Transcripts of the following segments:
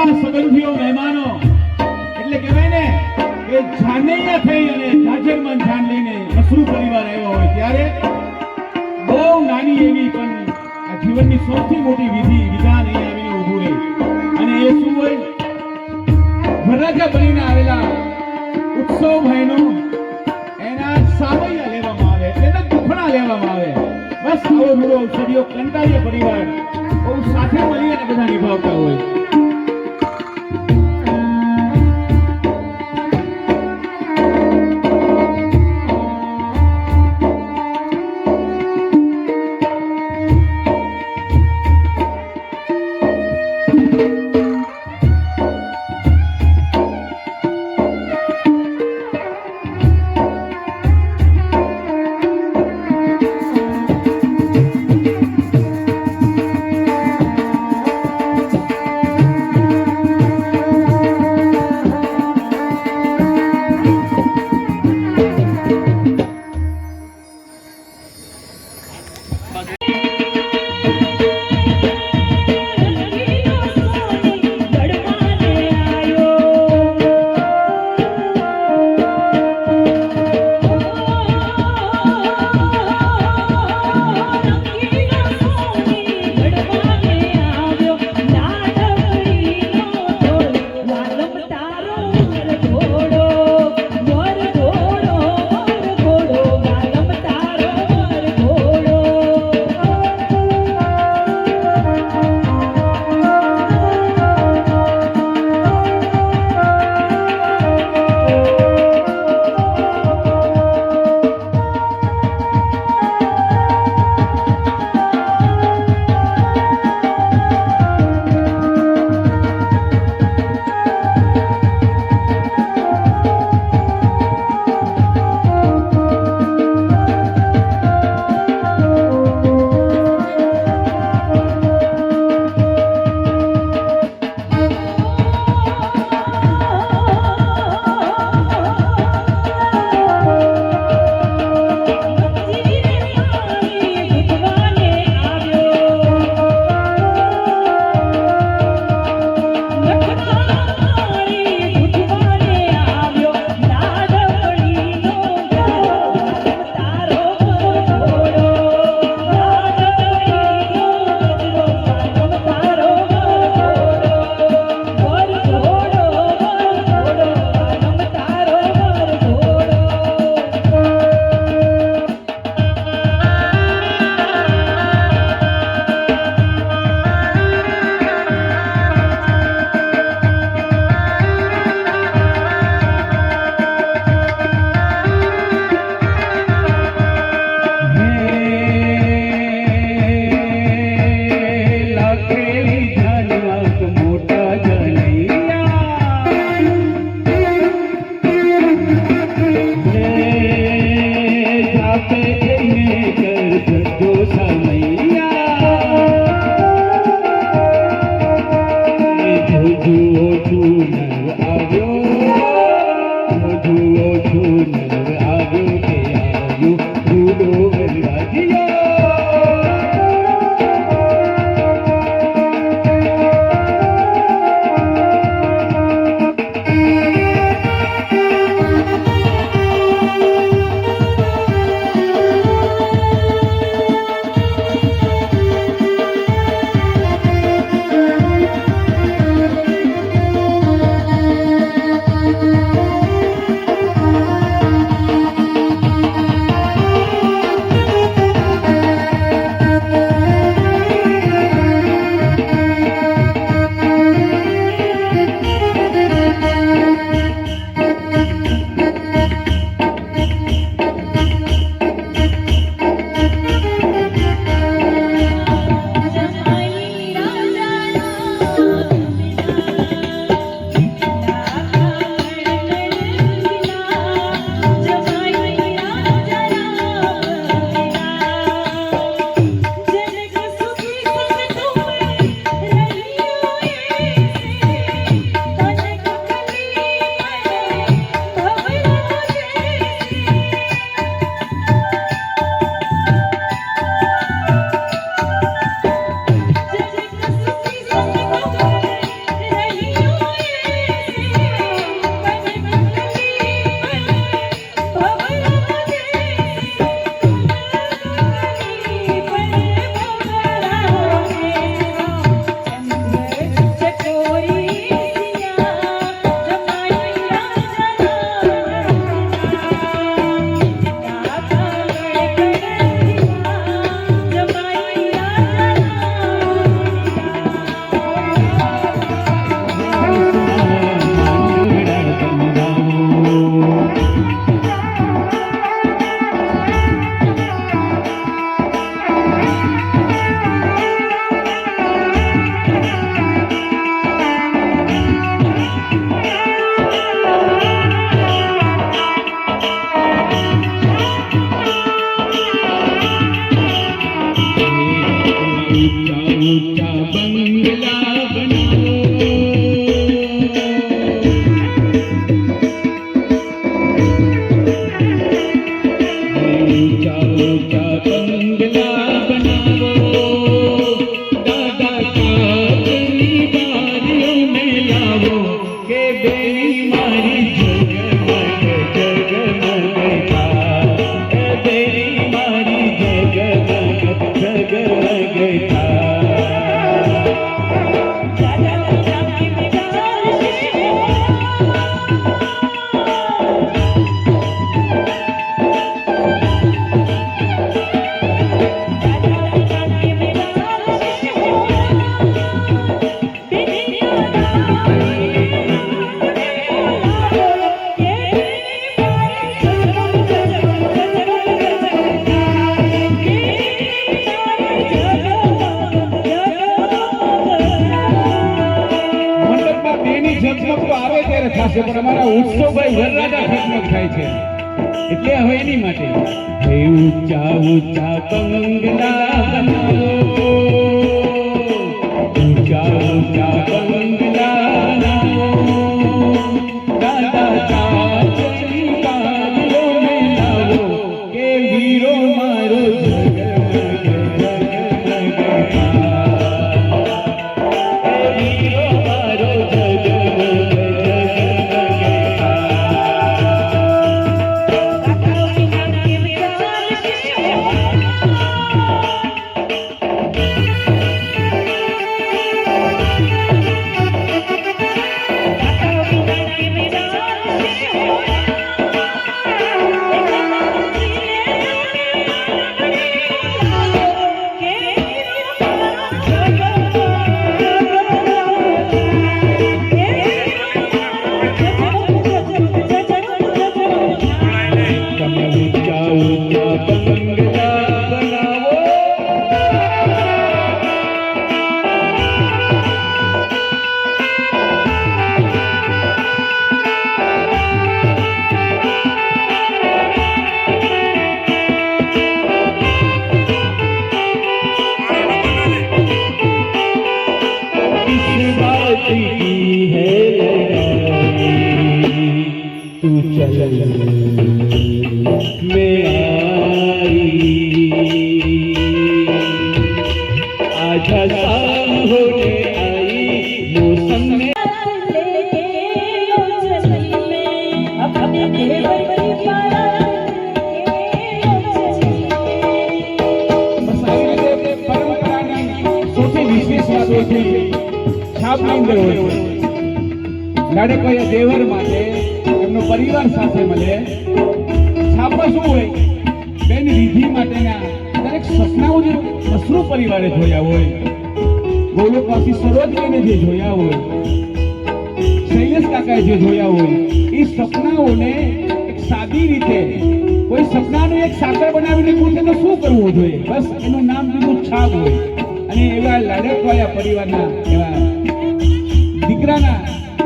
સગા સંબંધીઓ મહેમાનો. એટલે કહેવાય ને કે જાનૈયા થઈ અને જાજરમાન જાન લઈને મસરૂ પરિવાર આવ્યો હોય ત્યારે બહુ નાની એવી પણ આ જીવનની સૌથી મોટી વિધિ વિધાન અહીં આવીને ઊભું રહે. અને એ શું હોય? વરરાજા બનીને આવેલા ઉત્સવ ભાઈનો એના સાવૈયા લેવામાં આવે, એના દુખણા લેવામાં આવે. બસ આવો રૂડો અવસરીઓ કંટાળીએ પરિવાર બહુ સાથે મળીને બધા નિભાવતા હોય. கொண்டார் की है लड़ाई तू चल હોય, બેન વિધિ માટેના દરેક સપનાઓ જે અશ્રુ પરિવારે જોયા હોય, ગોલોકવાસી સરોજને જે જોયા હોય, શૈલેષ કાકાએ જે જોયા હોય, એ સપનાઓને એક સાદી રીતે, કોઈ સપનાનું એક સાકર બનાવીને પૂછે તો શું કરવું જોઈએ? બસ એનું નામ બીજું છાપ હોય. અને એવા લાડકવાયા પરિવારના એવા દીકરાના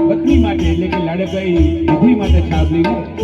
પત્ની માટે, એટલે કે લાડકવાઈ વિધિ માટે છાપ લઈને